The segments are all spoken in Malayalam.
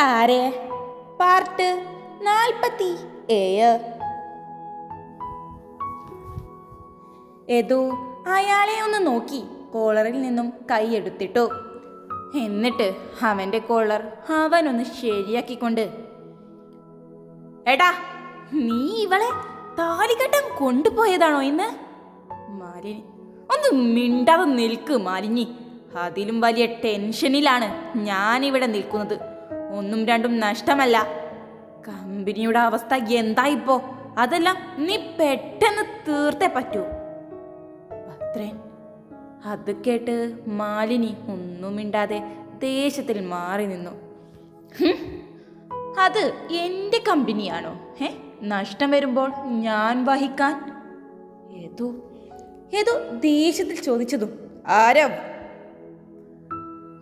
ഇതാരെ? പാർട്ട് നാൽപ്പത്തി ഏഴ്. ഏതോ അയാളെ ഒന്ന് നോക്കി. കോളറിൽ നിന്നും കൈയെടുത്തിട്ടു എന്നിട്ട് അവന്റെ കോളർ അവനൊന്ന് ശരിയാക്കിക്കൊണ്ട് എടാ നീ ഇവളെ താലികെട്ടം കൊണ്ടുപോയതാണോ ഇന്ന്? മാലിനി ഒന്ന് മിണ്ടാതെ നിൽക്ക് മാലിനി. അതിലും വലിയ ടെൻഷനിലാണ് ഞാനിവിടെ നിൽക്കുന്നത്. ഒന്നും രണ്ടും നഷ്ടമല്ല. കമ്പനിയുടെ അവസ്ഥ എന്താ ഇപ്പോ അതെല്ലാം നീ പെട്ടെന്ന് തീർത്തേ പറ്റൂ. ഭദ്രൻ അത് കേട്ട് മാലിനി ഒന്നും മിണ്ടാതെ ദേശത്തിൽ മാറി നിന്നു. അത് എന്റെ കമ്പനിയാണോ? ഏ നഷ്ടം വരുമ്പോൾ ഞാൻ വഹിക്കാൻ? ഏതോ ഏതോ ദേഷ്യത്തിൽ ചോദിച്ചതും. ആരോ?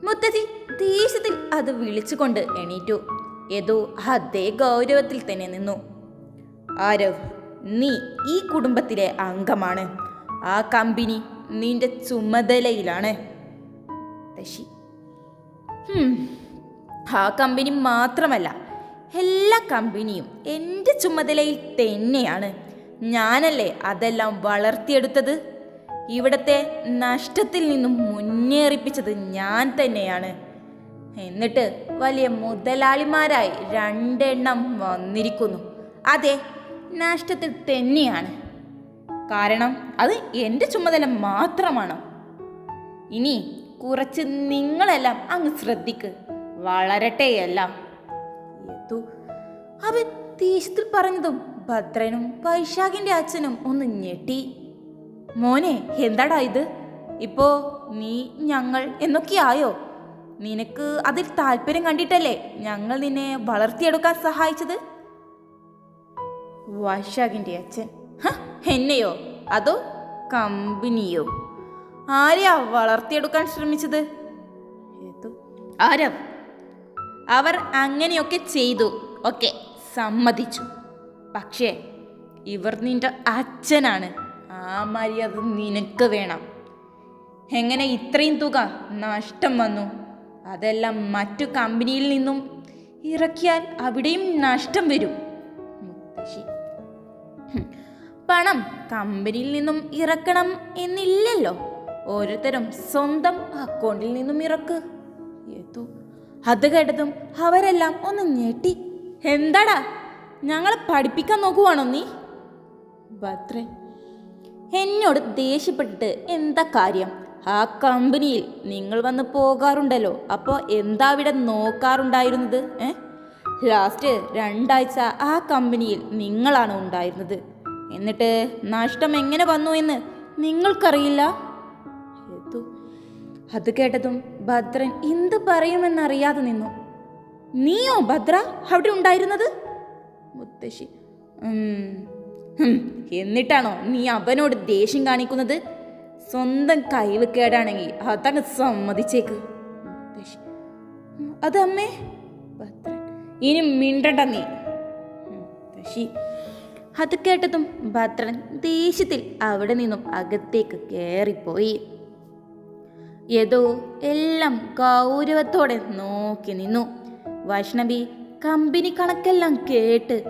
മുത്തതി ദേഷ്യത്തിൽ അത് വിളിച്ചുകൊണ്ട് എണീറ്റു. ഏതോ അതേ ഗൗരവത്തിൽ തന്നെ നിന്നു. ആരവ് നീ ഈ കുടുംബത്തിലെ അംഗമാണ്. ആ കമ്പനി നിന്റെ ചുമതലയിലാണ്. ശശി. ആ കമ്പനി മാത്രമല്ല എല്ലാ കമ്പനിയും എന്റെ ചുമതലയിൽ തന്നെയാണ്. ഞാനല്ലേ അതെല്ലാം വളർത്തിയെടുത്തത്? ഇവിടത്തെ നഷ്ടത്തിൽ നിന്നും മുന്നേറിപ്പിച്ചത് ഞാൻ തന്നെയാണ്. എന്നിട്ട് വലിയ മുതലാളിമാരായി രണ്ടെണ്ണം വന്നിരിക്കുന്നു. അതെ നഷ്ടത്തിൽ തന്നെയാണ്. കാരണം അത് എന്റെ ചുമതല മാത്രമാണ്. ഇനി കുറച്ച് നിങ്ങളെല്ലാം അങ്ങ് ശ്രദ്ധിക്ക്. വളരട്ടെ എല്ലാം അവൻ തീശത്തിൽ പറഞ്ഞതും ഭദ്രനും വൈശാഖിന്റെ അച്ഛനും ഒന്ന് ഞെട്ടി. മോനെ എന്താടാ ഇത്? ഇപ്പോ നീ ഞങ്ങൾ എന്നൊക്കെയായോ? നിനക്ക് അതിൽ താല്പര്യം കണ്ടിട്ടല്ലേ ഞങ്ങൾ നിന്നെ വളർത്തിയെടുക്കാൻ സഹായിച്ചത്? വൈശാഖിന്റെ അച്ഛൻ. "ഹ, എന്നെയോ? അതോ കമ്പനിയോ? ആരെയാ വളർത്തിയെടുക്കാൻ ശ്രമിച്ചത്? ആരാ ആരവ്? അവർ അങ്ങനെയൊക്കെ ചെയ്തു. ഒക്കെ സമ്മതിച്ചു. പക്ഷേ ഇവർ നിന്റെ അച്ഛനാണ്. ആ മര്യാദ നിനക്ക് വേണം. എങ്ങനെ ഇത്രയും തുക നഷ്ടം വന്നു? അതെല്ലാം മറ്റു കമ്പനിയിൽ നിന്നും ഇറക്കിയാൽ അവിടെയും നഷ്ടം വരും. മുത്തശ്ശി. പണം കമ്പനിയിൽ നിന്നും ഇറക്കണം എന്നില്ലല്ലോ. ഓരോരുത്തരും സ്വന്തം അക്കൗണ്ടിൽ നിന്നും ഇറക്ക്. അത് കേട്ടതും അവരെല്ലാം ഒന്ന് ഞെട്ടി. എന്താടാ? ഞങ്ങളെ പഠിപ്പിക്കാൻ നോക്കുവാണോ നീ? ഭദ്രൻ. എന്നോട് ദേഷ്യപ്പെട്ടിട്ട് എന്താ കാര്യം? ആ കമ്പനിയിൽ നിങ്ങൾ വന്ന് പോകാറുണ്ടല്ലോ. അപ്പോൾ എന്താ അവിടെ നോക്കാറുണ്ടായിരുന്നത്? ഏ? ലാസ്റ്റ് രണ്ടാഴ്ച ആ കമ്പനിയിൽ നിങ്ങളാണ് ഉണ്ടായിരുന്നത്. എന്നിട്ട് നഷ്ടം എങ്ങനെ വന്നു എന്ന് നിങ്ങൾക്കറിയില്ല? അത് കേട്ടതും ഭദ്രൻ എന്ത് പറയുമെന്നറിയാതെ നിന്നു. നീയോ ഭദ്ര? അവിടെ ഉണ്ടായിരുന്നത്? മുത്തശ്ശി. എന്നിട്ടാണോ നീ അവനോട് ദേഷ്യം കാണിക്കുന്നത്? സ്വന്തം കഴിവ് കേടാണെങ്കിൽ അതങ്ങ് സമ്മതിച്ചേക്ക്. അത് അമ്മേ. ഭദ്രൻ. ഇനി മിണ്ടണ്ട നീ. ശശി. അത് കേട്ടതും ഭദ്രൻ ദേഷ്യത്തിൽ അവിടെ നിന്നും അകത്തേക്ക് കയറിപ്പോയി ഏതോ എല്ലാം ഗൗരവത്തോടെ നോക്കി നിന്നു. വൈഷ്ണവി കമ്പനി കണക്കെല്ലാം കേട്ട്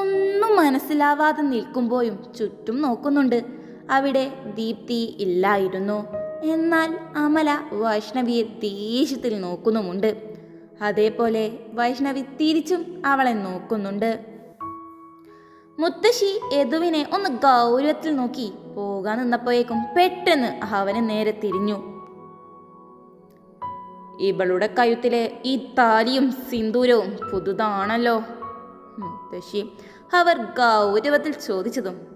ഒന്നും മനസ്സിലാവാതെ നിൽക്കുമ്പോഴും ചുറ്റും നോക്കുന്നുണ്ട്. അവിടെ ദീപ്തി ഇല്ലായിരുന്നു. എന്നാൽ അമല വൈഷ്ണവിയെ ദേഷ്യത്തിൽ നോക്കുന്നുമുണ്ട്. അതേപോലെ വൈഷ്ണവി തിരിച്ചും അവളെ നോക്കുന്നുണ്ട്. മുത്തശ്ശി യദുവിനെ ഒന്ന് ഗൗരവത്തിൽ നോക്കി പോകാൻ നിന്നപ്പോഴേക്കും പെട്ടെന്ന് അവന് നേരെ തിരിഞ്ഞു. ഇവളുടെ കഴുത്തിലെ ഈ താലിയും സിന്ദൂരവും പുതുതാണല്ലോ. മുത്തശ്ശി അവർ ഗൗരവത്തിൽ ചോദിച്ചതും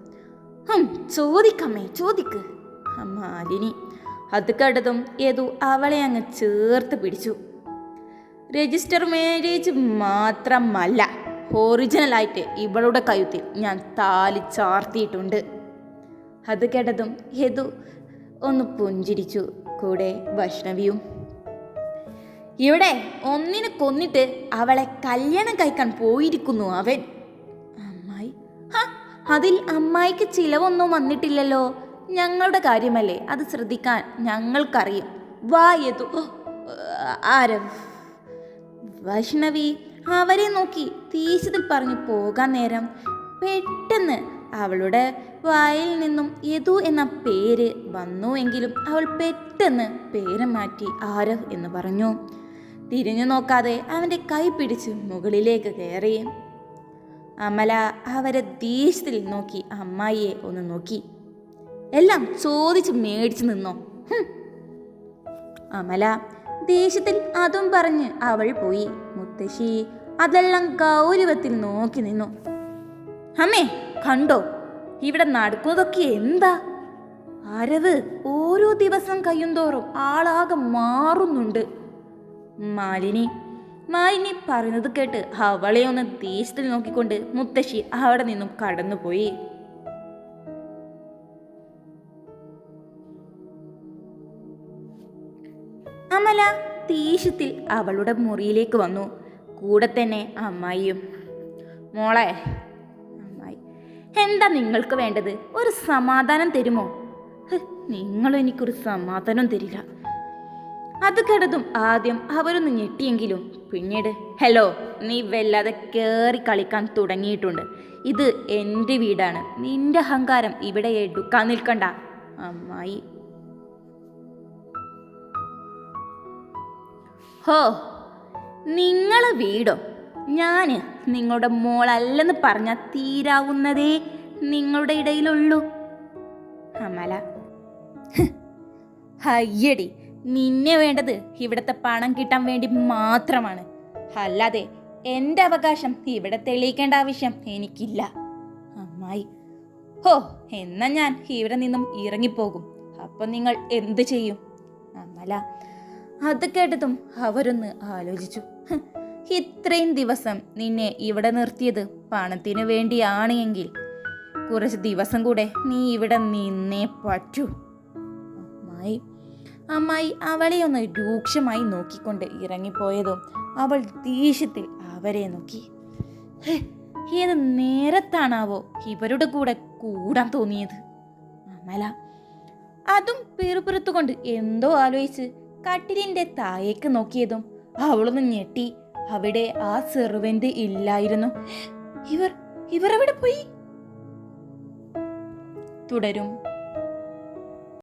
ചോദിക്കമ്മേ ചോദിക്ക്. മാലിനി അത് കണ്ടതും ഏതു അവളെ അങ്ങ് ചേർത്ത് പിടിച്ചു. രജിസ്റ്റർ മാരേജ് മാത്രമല്ല ഒറിജിനലായിട്ട് ഇവളുടെ കഴുത്തിൽ ഞാൻ താലി ചാർത്തിയിട്ടുണ്ട്. അത് കേട്ടതും യദു ഒന്ന് പുഞ്ചിരിച്ചു കൂടെ വൈഷ്ണവിയും. ഇവിടെ ഒന്നിനെ കൊന്നിട്ട് അവളെ കല്യാണം കഴിക്കാൻ പോയിരിക്കുന്നു അവൻ. അതിൽ അമ്മായിക്ക് ചിലവൊന്നും വന്നിട്ടില്ലല്ലോ. ഞങ്ങളുടെ കാര്യമല്ലേ? അത് ശ്രദ്ധിക്കാൻ ഞങ്ങൾക്കറിയും. വായതു ഓ, ആരവ് വൈഷ്ണവി അവരെ നോക്കി തീശതിൽ പറഞ്ഞു പോകാൻ നേരം പെട്ടെന്ന് അവളുടെ വായിൽ നിന്നും യദു എന്ന പേര് വന്നു എങ്കിലും അവൾ പെട്ടെന്ന് പേര് മാറ്റി ആരവ് എന്ന് പറഞ്ഞു. തിരിഞ്ഞു നോക്കാതെ അവന്റെ കൈ പിടിച്ച് മുകളിലേക്ക് കയറി. അമല അവരെ ദേഷ്യത്തിൽ നോക്കി അമ്മായിയെ ഒന്ന് നോക്കി. എല്ലാം ചോദിച്ച് മേടിച്ചു നിന്നോ? അമല ദേഷ്യത്തിൽ അതും പറഞ്ഞ് അവൾ പോയി. മുത്തശ്ശി അതെല്ലാം ഗൗരവത്തിൽ നോക്കി നിന്നു. അമ്മേ കണ്ടോ? ഇവിടെ നടക്കുന്നതൊക്കെ എന്താ? അരവ് ഓരോ ദിവസം കഴിയുന്തോറും ആളാകെ മാറുന്നുണ്ട്. മാലിനി മാലിനി പറയുന്നത് കേട്ട് അവളെ ഒന്ന് ദേഷ്യത്തിൽ നോക്കിക്കൊണ്ട് മുത്തശ്ശി അവിടെ നിന്നും കടന്നുപോയി. അമല ദേഷ്യത്തിൽ അവളുടെ മുറിയിലേക്ക് വന്നു. കൂടെ തന്നെ അമ്മായിയും. മോളെ അമ്മായി എന്താ നിങ്ങൾക്ക് വേണ്ടത്? ഒരു സമാധാനം തരുമോ? നിങ്ങൾ എനിക്കൊരു സമാധാനം തരില്ല. അത് കേട്ടതും ആദ്യം അവരൊന്ന് ഞെട്ടിയെങ്കിലും പിന്നീട് ഹലോ നീ വല്ലാതെ കയറി കളിക്കാൻ തുടങ്ങിയിട്ടുണ്ട്. ഇത് എന്റെ വീടാണ്. നിന്റെ അഹങ്കാരം ഇവിടെ എടുക്കാൻ നിൽക്കണ്ട. അമ്മായി. ഹോ നിങ്ങളെ വീടോ? ഞാൻ നിങ്ങളുടെ മോളല്ലെന്ന് പറഞ്ഞാൽ തീരാവുന്നതേ നിങ്ങളുടെ ഇടയിലുള്ളൂ. അമല. അയ്യടി. നിന്നെ വേണ്ടത് ഇവിടുത്തെ പണം കിട്ടാൻ വേണ്ടി മാത്രമാണ്. അല്ലാതെ എന്റെ അവകാശം ഇവിടെ തെളിയിക്കേണ്ട ആവശ്യം എനിക്കില്ല. അമ്മായി. ഹോ എന്നാ ഞാൻ ഇവിടെ നിന്നും ഇറങ്ങിപ്പോകും. അപ്പം നിങ്ങൾ എന്ത് ചെയ്യും? അമല അത് കേട്ടതും അവരൊന്ന് ആലോചിച്ചു. ഇത്രയും ദിവസം നിന്നെ ഇവിടെ നിർത്തിയത് പണത്തിനു വേണ്ടിയാണ് എങ്കിൽ കുറച്ച് ദിവസം കൂടെ നീ ഇവിടെ നിന്നേ പറ്റൂ. അമ്മായി. അമ്മായി അവളെ ഒന്ന് രൂക്ഷമായി നോക്കിക്കൊണ്ട് ഇറങ്ങിപ്പോയതും അവൾ ദേഷ്യത്തിൽ അവരെ നോക്കി. ഏത് നേരത്താണാവോ ഇവരുടെ കൂടെ കൂടാൻ തോന്നിയത്? അമല അതും പിറുപിറുത്തുകൊണ്ട് എന്തോ ആലോചിച്ച് കട്ടിലിന്റെ താഴേക്ക് നോക്കിയതും അവളൊന്ന് ഞെട്ടി. അവിടെ ആ സെർവന്റ് ഇല്ലായിരുന്നു. ഇവർ ഇവർ അവിടെ പോയി? തുടരും.